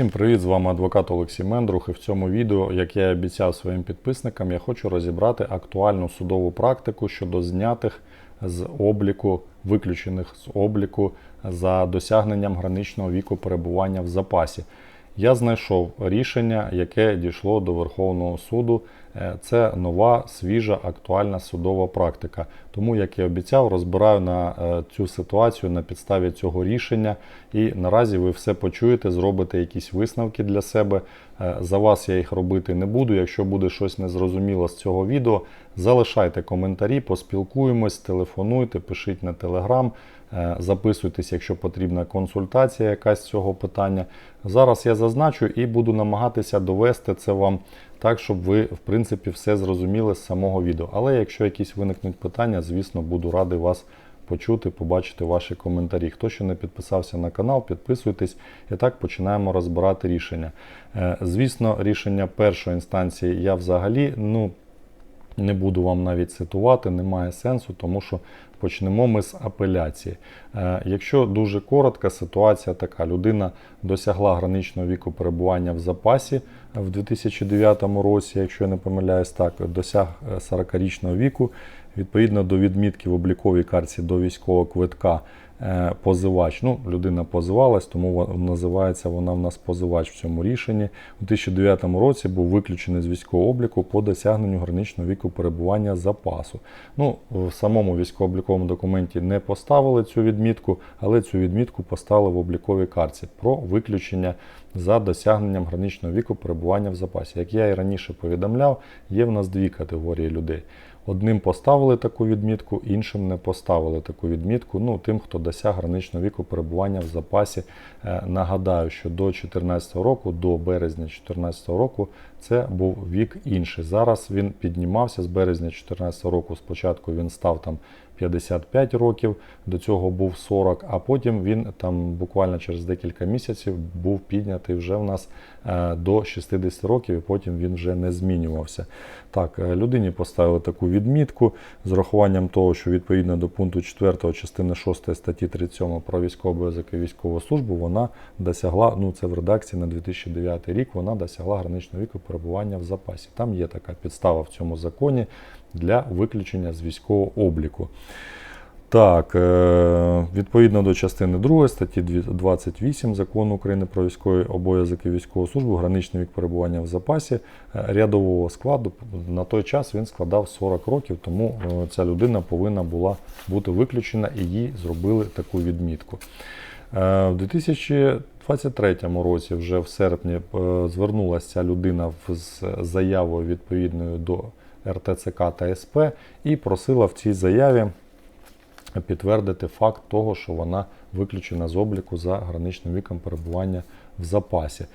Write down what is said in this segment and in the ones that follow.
Всім привіт! З вами адвокат Олексій Мендрух. І в цьому відео, як я і обіцяв своїм підписникам, я хочу розібрати актуальну судову практику щодо знятих з обліку, виключених з обліку за досягненням граничного віку перебування в запасі. Я знайшов рішення, яке дійшло до Верховного суду. Е, Це нова, свіжа, актуальна судова практика. Тому, як і обіцяв, розбираю на е, цю ситуацію на підставі цього рішення. І наразі ви все почуєте, зробите якісь висновки для себе. Е, За вас я їх робити не буду. Якщо буде щось незрозуміло з цього відео, залишайте коментарі, поспілкуємось, телефонуйте, пишіть на телеграм. Е, Записуйтесь, якщо потрібна консультація якась з цього питання. Зараз я зазначу і буду намагатися довести це вам так, щоб ви, в принципі, все зрозуміли з самого відео. Але якщо якісь виникнуть питання, звісно, буду радий вас почути, побачити ваші коментарі. Хто ще не підписався на канал, підписуйтесь. І так починаємо розбирати рішення. Е, Звісно, рішення першої інстанції я взагалі, ну. Не буду вам навіть цитувати, немає сенсу, тому що почнемо ми з апеляції. Е, якщо дуже коротка, ситуація така: людина досягла граничного віку перебування в запасі в 2009 році, якщо я не помиляюсь, так, досяг е, 40-річного віку. Відповідно до відмітки в обліковій карті до військового квитка е, позивач. Ну, людина позивалась, тому називається вона в нас позивач в цьому рішенні. У 2009 році був виключений з військового обліку по досягненню граничного віку перебування запасу. Ну, в самому військово-обліковому документі не поставили цю відмітку, але цю відмітку поставили в обліковій карті про виключення за досягненням граничного віку перебування в запасі. Як я і раніше повідомляв, є в нас дві категорії людей. Одним поставили таку відмітку, іншим не поставили таку відмітку. Ну, тим, хто досяг граничного віку перебування в запасі. Е, Нагадаю, що до 2014 року, до березня 2014 року, це був вік інший. Зараз він піднімався з березня 2014 року. Спочатку він став там 55 років, до цього був 40, а потім він там буквально через декілька місяців був піднятий вже в нас до 60 років, і потім він вже не змінювався. Так, е, людині поставили таку відмітку з урахуванням того, що відповідно до пункту 4 частини 6 статті 37 про військовий обов'язок і військову службу, вона досягла, ну це в редакції на 2009 рік, вона досягла граничного віку перебування в запасі. Там є така підстава в цьому законі для виключення з військового обліку. Так, е, відповідно до частини 2 статті 28 закону України про військовий обов'язок і військову службу, граничний вік перебування в запасі е, рядового складу на той час він складав 40 років, тому е, ця людина повинна була бути виключена і їй зробили таку відмітку. В 2023 році, вже в серпні, звернулася ця людина з заявою відповідною до РТЦК та СП і просила в цій заяві підтвердити факт того, що вона виключена з обліку за граничним віком перебування в запасі.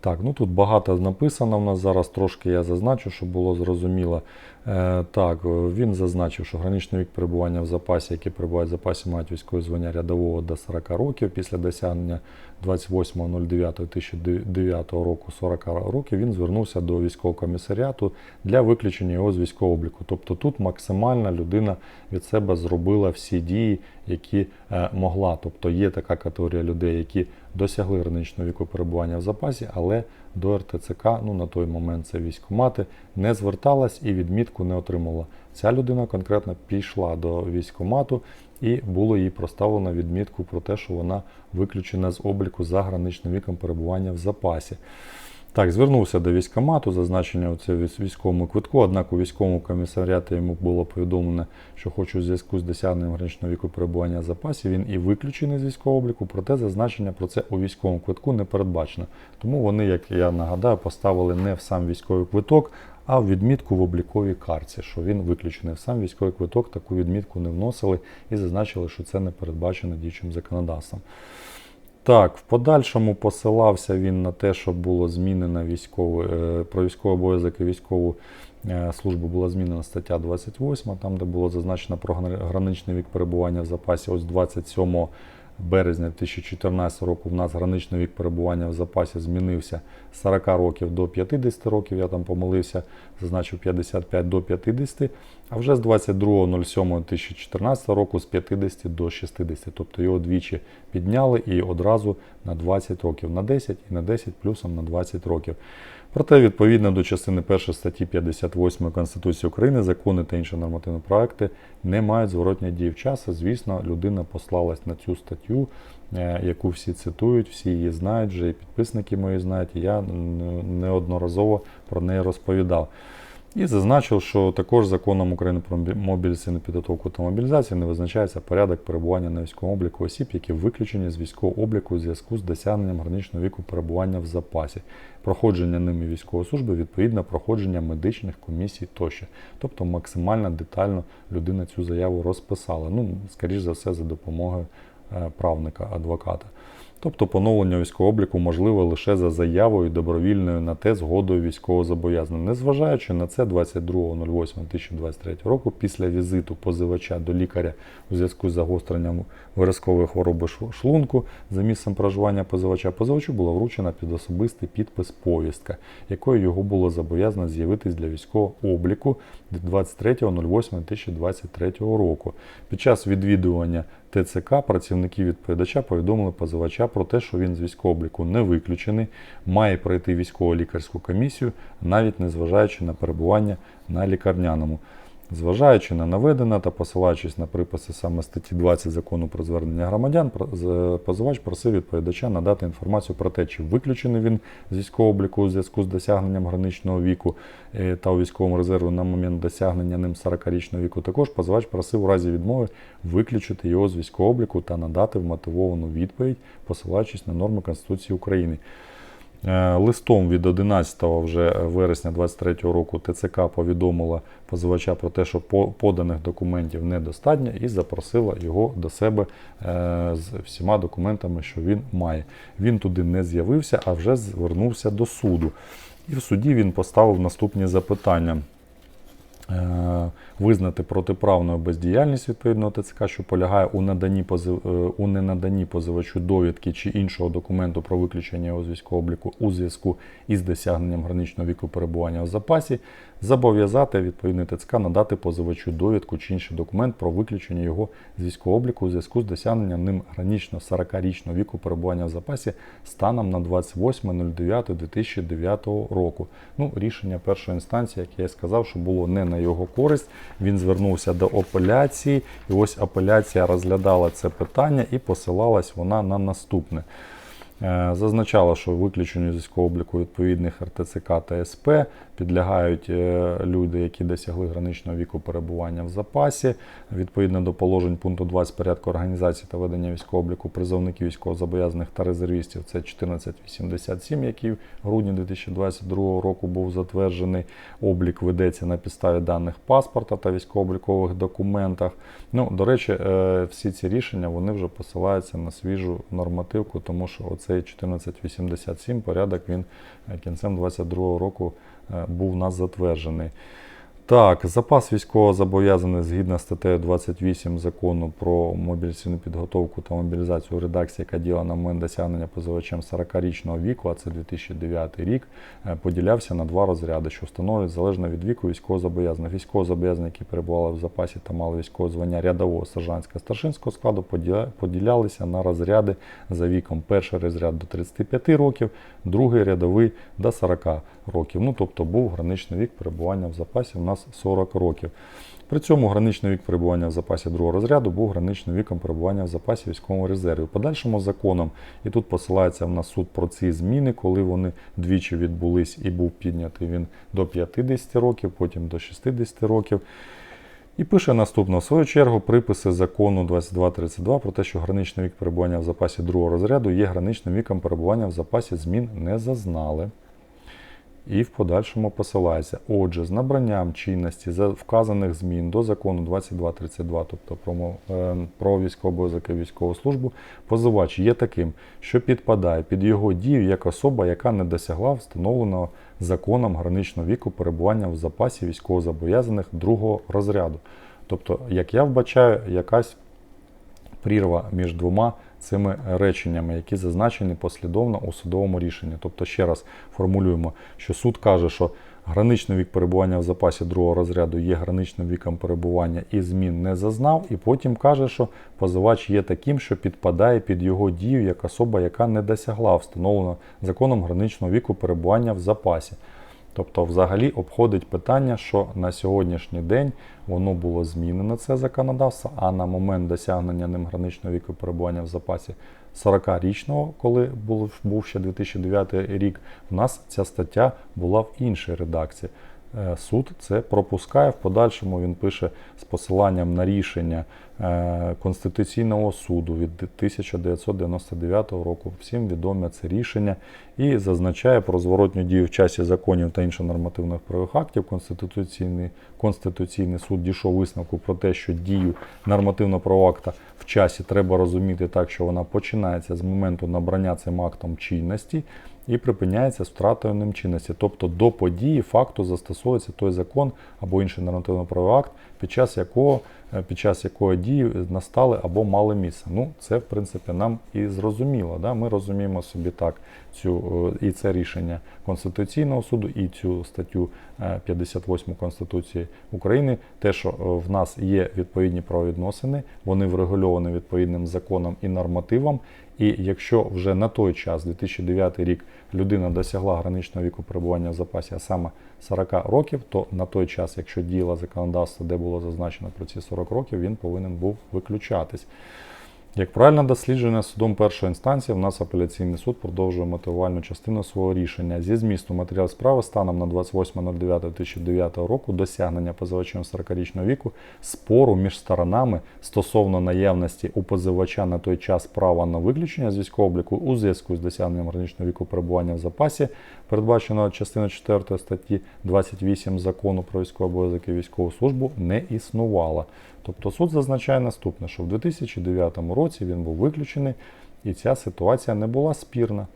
Так, ну тут багато написано в нас зараз, трошки я зазначу, щоб було зрозуміло. Е, так, він зазначив, що граничний вік перебування в запасі, які перебувають в запасі, мають військове звання рядового до 40 років після досягнення 28.09.2009 року 40 років, він звернувся до військового комісаріату для виключення його з військового обліку. Тобто тут максимально людина від себе зробила всі дії, які е, могла. Тобто є така категорія людей, які досягли граничного віку перебування в запасі, але до РТЦК, ну на той момент це військкомати, не зверталась і відмітку не отримала. Ця людина конкретно пішла до військкомату і було їй проставлено відмітку про те, що вона виключена з обліку за граничним віком перебування в запасі. Так, звернувся до військкомату, зазначення у це військовому квитку, однак у військовому комісаріаті йому було повідомлено, що хоче у зв'язку з досягненням граничного віку перебування в запасі, він і виключений з військового обліку, проте зазначення про це у військовому квитку не передбачено. Тому вони, як я нагадаю, поставили не в сам військовий квиток, а в відмітку в обліковій карті, що він виключений. В сам військовий квиток таку відмітку не вносили і зазначили, що це не передбачено діючим законодавством. Так, в подальшому посилався він на те, що було змінено військове, е, про військовий обов'язок і військову е, службу була змінена стаття 28, там, де було зазначено про граничний вік перебування в запасі. Ось 27 березня 2014 року в нас граничний вік перебування в запасі змінився з 40 років до 50 років. Я там помилився, зазначив 55 до 50, а вже з 22.07.2014 року з 50 до 60. Тобто його двічі підняли і одразу на 20 років, на 10 і на 10 плюсом на 20 років. Проте, відповідно до частини 1 статті 58 Конституції України, закони та інші нормативні проекти не мають зворотньої дії в часу. Звісно, людина послалась на цю статтю, е, яку всі цитують, всі її знають, вже і підписники мої знають, і я неодноразово про неї розповідав. І зазначив, що також законом України про мобі- мобілізаційну підготовку та мобілізацію не визначається порядок перебування на військовому обліку осіб, які виключені з військового обліку у зв'язку з досягненням граничного віку перебування в запасі, проходження ними військової служби, відповідно проходження медичних комісій тощо. Тобто максимально детально людина цю заяву розписала. Ну, скоріш за все, за допомогою е, правника, адвоката. Тобто поновлення військового обліку можливе лише за заявою добровільною на те згодою військовозобов'язаного. Незважаючи на це, 22.08.2023 року, після візиту позивача до лікаря у зв'язку з загостренням виразкової хвороби шлунку за місцем проживання позивача, позивачу було вручена під особистий підпис повістка, якою його було зобов'язано з'явитись для військового обліку 23.08.2023 року. Під час відвідування ТЦК працівники відповідача повідомили позивача про те, що він з військового не виключений, має пройти військово-лікарську комісію, навіть незважаючи на перебування на лікарняному. Зважаючи на наведене та посилаючись на приписи саме статті 20 закону про звернення громадян, позивач просив відповідача надати інформацію про те, чи виключений він з військового обліку у зв'язку з досягненням граничного віку е, та у військовому резерві на момент досягнення ним 40-річного віку. Також позивач просив у разі відмови виключити його з військового обліку та надати вмотивовану відповідь, посилаючись на норми Конституції України. Е, Листом від 11 вже вересня 2023 року ТЦК повідомила позивача про те, що поданих документів недостатньо, і запросила його до себе е, з всіма документами, що він має. Він туди не з'явився, а вже звернувся до суду. І в суді він поставив наступні запитання. Е, Визнати протиправною бездіяльність відповідного ТЦК, що полягає у наданні позив... е, у ненаданні позивачу довідки чи іншого документу про виключення його з військового обліку у зв'язку із досягненням граничного віку перебування в запасі, зобов'язати відповідний ТЦК надати позивачу довідку чи інший документ про виключення його з військового обліку у зв'язку з досягненням ним гранично 40-річного віку перебування в запасі станом на 28.09.2009 року. Ну, рішення першої інстанції, як я і сказав, що було не на його користь. Він звернувся до апеляції, і ось апеляція розглядала це питання і посилалась вона на наступне. Е, Зазначала, що виключенню з військового обліку відповідних РТЦК та СП підлягають е, люди, які досягли граничного віку перебування в запасі. Відповідно до положень пункту 20 порядку організації та ведення військового обліку призовників військовозобов'язаних та резервістів, це 1487, який в грудні 2022 року був затверджений. Облік ведеться на підставі даних паспорта та військово-облікових документах. Ну, до речі, е, всі ці рішення вони вже посилаються на свіжу нормативку, тому що оцей 1487 порядок він е, кінцем 2022 року був у нас затверджений. Так, запас військового зобов'язаний згідно статтею 28 закону про мобілізаційну підготовку та мобілізацію редакції, яка діяла на момент досягнення позивачем 40-річного віку, а це 2009 рік, е, поділявся на два розряди, що встановлюють залежно від віку військовозобов'язаних. Військовозобов'язані, які перебували в запасі та мали військове звання рядового сержантського старшинського складу, поділялися на розряди за віком. Перший розряд до 35 років, другий рядовий до 40 років. Ну, тобто був граничний вік перебування в запасі у нас 40 років. При цьому граничний вік перебування в запасі другого розряду був граничним віком перебування в запасі військового резерві. Подальшому законом, і тут посилається в нас суд про ці зміни, коли вони двічі відбулись і був піднятий він до 50 років, потім до 60 років. І пише наступно, в свою чергу, приписи закону 2232 про те, що граничний вік перебування в запасі другого розряду є граничним віком перебування в запасі змін не зазнали. І в подальшому посилається. Отже, з набранням чинності за вказаних змін до закону 2232, тобто про, е, про військовий обов'язок і військову службу, позивач є таким, що підпадає під його дію як особа, яка не досягла встановленого законом граничного віку перебування в запасі військовозобов'язаних другого розряду. Тобто, як я вбачаю, якась прірва між двома цими реченнями, які зазначені послідовно у судовому рішенні. Тобто, ще раз формулюємо, що суд каже, що граничний вік перебування в запасі другого розряду є граничним віком перебування і змін не зазнав, і потім каже, що позивач є таким, що підпадає під його дію як особа, яка не досягла встановленого законом граничного віку перебування в запасі. Тобто, взагалі обходить питання, що на сьогоднішній день воно було змінено це законодавство, а на момент досягнення ним граничного віку перебування в запасі 40-річного, коли був, ще 2009 рік, у нас ця стаття була в іншій редакції. Е, Суд це пропускає в подальшому. Він пише з посиланням на рішення е, Конституційного суду від 1999 року. Всім відоме це рішення і зазначає про зворотню дію в часі законів та інших нормативних правових актів. Конституційний, Конституційний суд дійшов висновку про те, що дію нормативно-правового акта в часі треба розуміти так, що вона починається з моменту набрання цим актом чинності і припиняється з втратою ним чинності. Тобто до події факту застосовується той закон або інший нормативно-правовий акт, під час якого е, під час якої дії настали або мали місце. Ну, це в принципі нам і зрозуміло. Да? Ми розуміємо собі так цю е, і це рішення Конституційного суду, і цю статтю е, 58 Конституції України. Те, що е, в нас є відповідні правовідносини, вони врегульовані відповідним законом і нормативом. І якщо вже на той час, 2009 рік, людина досягла граничного віку перебування в запасі, а саме 40 років, то на той час, якщо діяло законодавство, де було зазначено про ці 40 років, він повинен був виключатись. Як правильно дослідження судом першої інстанції, в нас апеляційний суд продовжує мотивувальну частину свого рішення. Зі змісту матеріал справи станом на 28.09.2009 року досягнення позивачем 40-річного віку спору між сторонами стосовно наявності у позивача на той час права на виключення з військового обліку у зв'язку з досягненням граничного віку перебування в запасі, передбаченого частиною 4 статті 28 закону про військовий обов'язок і військову службу, не існувало. Тобто суд зазначає наступне, що в 2009 році він був виключений, і ця ситуація не була спірна.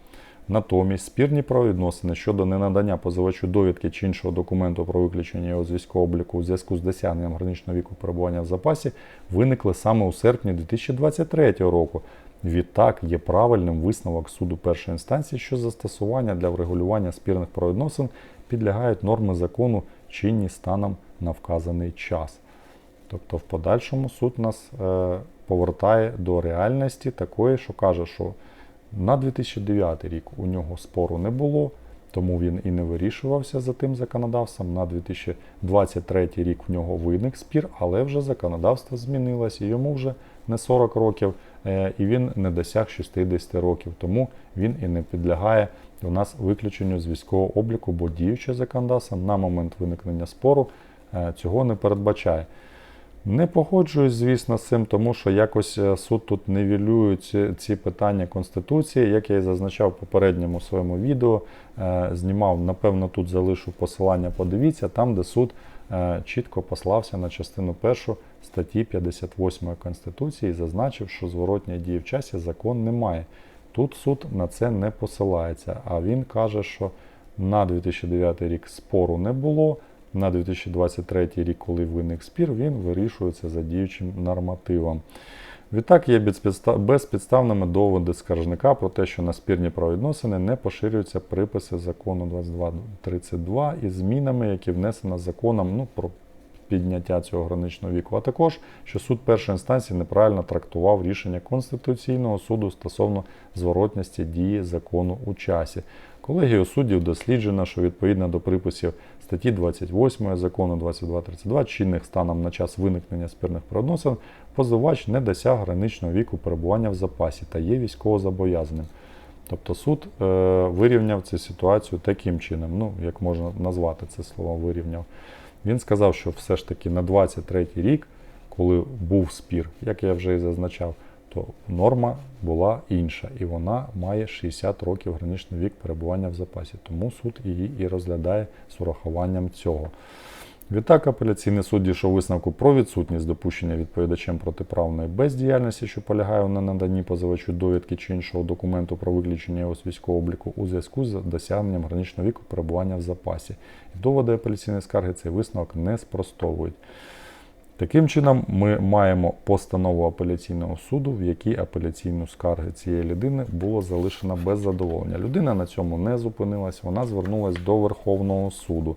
Натомість спірні правовідносини щодо ненадання позивачу довідки чи іншого документу про виключення його з військового обліку у зв'язку з досягненням граничного віку перебування в запасі виникли саме у серпні 2023 року. Відтак є правильним висновок суду першої інстанції, що застосування для врегулювання спірних правовідносин підлягають норми закону чинні станом на вказаний час. Тобто в подальшому суд нас е, повертає до реальності такої, що каже, що на 2009 рік у нього спору не було, тому він і не вирішувався за тим законодавством. На 2023 рік в нього виник спір, але вже законодавство змінилось, і йому вже не 40 років, е, і він не досяг 60 років. Тому він і не підлягає у нас виключенню з військового обліку, бо діюче законодавство на момент виникнення спору е, цього не передбачає. Не погоджуюсь, звісно, з цим, тому що якось е, суд тут нівелює ці, ці питання Конституції, як я і зазначав в попередньому своєму відео, е, знімав, напевно, тут залишу посилання, подивіться, там, де суд е, чітко послався на частину першу статті 58 Конституції і зазначив, що зворотня дії в часі закон немає. Тут суд на це не посилається, а він каже, що на 2009 рік спору не було на 2023 рік, коли виник спір, він вирішується за діючим нормативом. Відтак є безпідставними доводи скаржника про те, що на спірні правовідносини не поширюються приписи закону 2232 із змінами, які внесено законом ну, про підняття цього граничного віку, а також, що суд першої інстанції неправильно трактував рішення Конституційного суду стосовно зворотності дії закону у часі. Колегією суддів досліджено, що відповідно до приписів статті 28 закону 2232, чинних станом на час виникнення спірних правоносин, позивач не досяг граничного віку перебування в запасі та є військовозобов'язаним. Тобто суд е, вирівняв цю ситуацію таким чином, ну як можна назвати це слово вирівняв. Він сказав, що все ж таки на 23 рік, коли був спір, як я вже і зазначав, то норма була інша, і вона має 60 років граничний вік перебування в запасі. Тому суд її і розглядає з урахуванням цього. Відтак, апеляційний суд дійшов висновку про відсутність допущення відповідачем протиправної бездіяльності, що полягає у наданні позивачу довідки чи іншого документу про виключення його з військового обліку у зв'язку з досягненням граничного віку перебування в запасі. І доводи апеляційної скарги цей висновок не спростовують. Таким чином, ми маємо постанову апеляційного суду, в якій апеляційну скарги цієї людини було залишено без задоволення. Людина на цьому не зупинилась, вона звернулася до Верховного суду.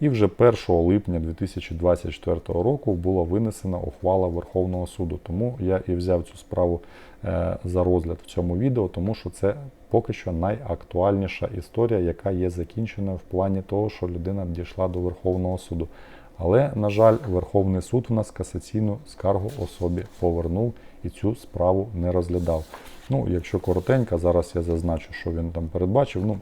І вже 1 липня 2024 року була винесена ухвала Верховного суду. Тому я і взяв цю справу е, за розгляд в цьому відео, тому що це поки що найактуальніша історія, яка є закінченою в плані того, що людина дійшла до Верховного суду. Але, на жаль, Верховний суд у нас касаційну скаргу особі повернув і цю справу не розглядав. Ну, якщо коротенько, зараз я зазначу, що він там передбачив. Ну,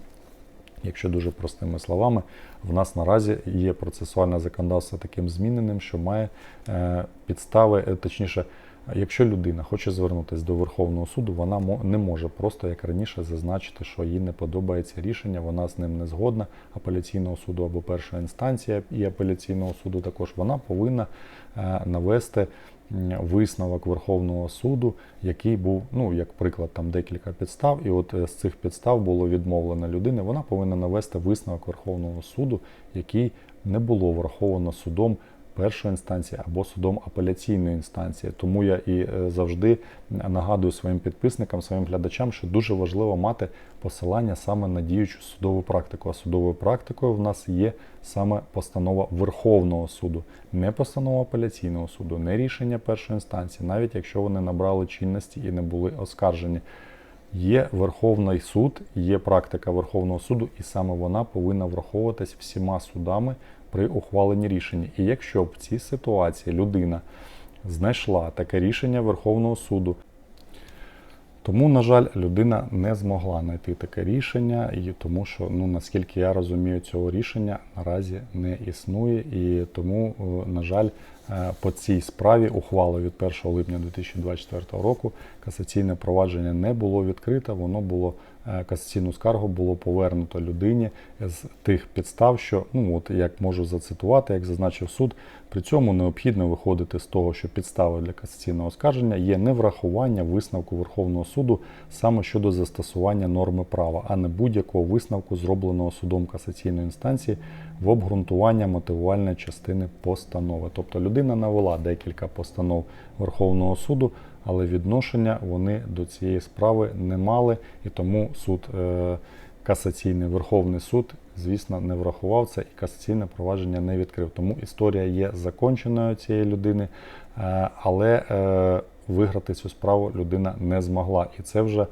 Якщо дуже простими словами, в нас наразі є процесуальне законодавство таким зміненим, що має е, підстави, е, точніше, якщо людина хоче звернутися до Верховного суду, вона не може просто як раніше зазначити, що їй не подобається рішення, вона з ним не згодна апеляційного суду або першої інстанції і апеляційного суду. Також вона повинна е, навести висновок Верховного суду, який був, ну як приклад, там декілька підстав, і от е, з цих підстав було відмовлено людини. Вона повинна навести висновок Верховного суду, який не було враховано судом першої інстанції або судом апеляційної інстанції. Тому я і е, завжди нагадую своїм підписникам, своїм глядачам, що дуже важливо мати посилання саме на діючу судову практику. А судовою практикою в нас є саме постанова Верховного суду, не постанова апеляційного суду, не рішення першої інстанції, навіть якщо вони набрали чинності і не були оскаржені. Є Верховний суд, є практика Верховного суду, і саме вона повинна враховуватись всіма судами при ухваленні рішення. І якщо в цій ситуації людина знайшла таке рішення Верховного суду, тому, на жаль, людина не змогла знайти таке рішення, і тому що, ну наскільки я розумію, цього рішення наразі не існує, і тому, е, на жаль, е, по цій справі ухвали від 1 липня 2024 року касаційне провадження не було відкрите, воно було касаційну скаргу було повернуто людині з тих підстав, що ну от як можу зацитувати, як зазначив суд, при цьому необхідно виходити з того, що підстави для касаційного оскарження є неврахування висновку Верховного суду саме щодо застосування норми права, а не будь-якого висновку, зробленого судом касаційної інстанції в обґрунтування мотивувальної частини постанови. Тобто людина навела декілька постанов Верховного суду, але відношення вони до цієї справи не мали, і тому суд е, касаційний Верховний суд, звісно, не врахував це і касаційне провадження не відкрив. Тому історія є законченою цієї людини, е, але е, виграти цю справу людина не змогла. І це вже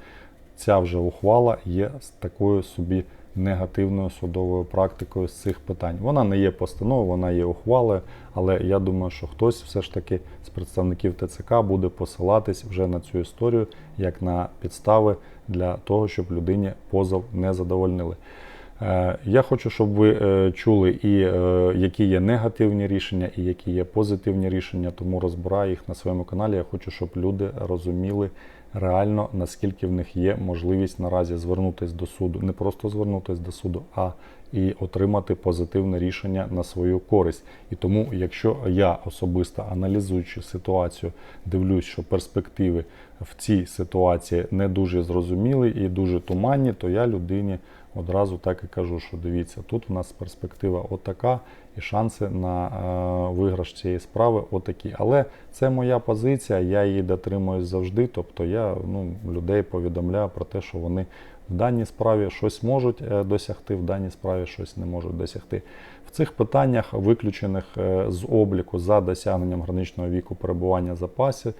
ця вже ухвала є такою собі негативною судовою практикою з цих питань. Вона не є постановою, вона є ухвалою, але я думаю, що хтось все ж таки з представників ТЦК буде посилатись вже на цю історію як на підстави для того, щоб людині позов не задовольнили. Е, Я хочу, щоб ви е, чули і е, які є негативні рішення, і які є позитивні рішення, тому розбираю їх на своєму каналі. Я хочу, щоб люди розуміли реально, наскільки в них є можливість наразі звернутися до суду, не просто звернутися до суду, а і отримати позитивне рішення на свою користь. І тому, якщо я особисто аналізуючи ситуацію, дивлюсь, що перспективи в цій ситуації не дуже зрозумілі і дуже туманні, то я людині одразу так і кажу, що дивіться, тут у нас перспектива отака, і шанси на е, виграш цієї справи отакі. Але це моя позиція, я її дотримуюсь завжди. Тобто я ну, людей повідомляю про те, що вони в даній справі щось можуть е, досягти, в даній справі щось не можуть досягти. В цих питаннях, виключених е, з обліку за досягненням граничного віку перебування запасів, запасі,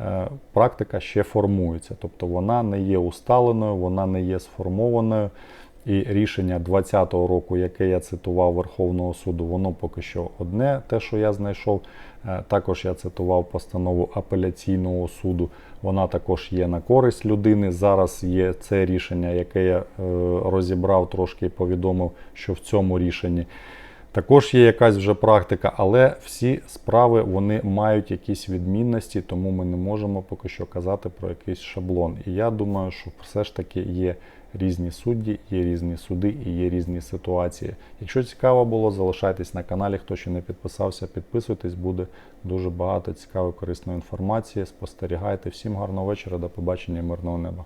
е, практика ще формується. Тобто вона не є усталеною, вона не є сформованою. І рішення 2020 року, яке я цитував Верховного суду, воно поки що одне, те, що я знайшов. Е, Також я цитував постанову апеляційного суду. Вона також є на користь людини. Зараз є це рішення, яке я е, розібрав трошки і повідомив, що в цьому рішенні. Також є якась вже практика, але всі справи вони мають якісь відмінності, тому ми не можемо поки що казати про якийсь шаблон. І я думаю, що все ж таки є різні судді, є різні суди і є різні ситуації. Якщо цікаво було, залишайтесь на каналі. Хто ще не підписався, підписуйтесь, буде дуже багато цікавої корисної інформації. Спостерігайте. Всім гарного вечора, до побачення, мирного неба.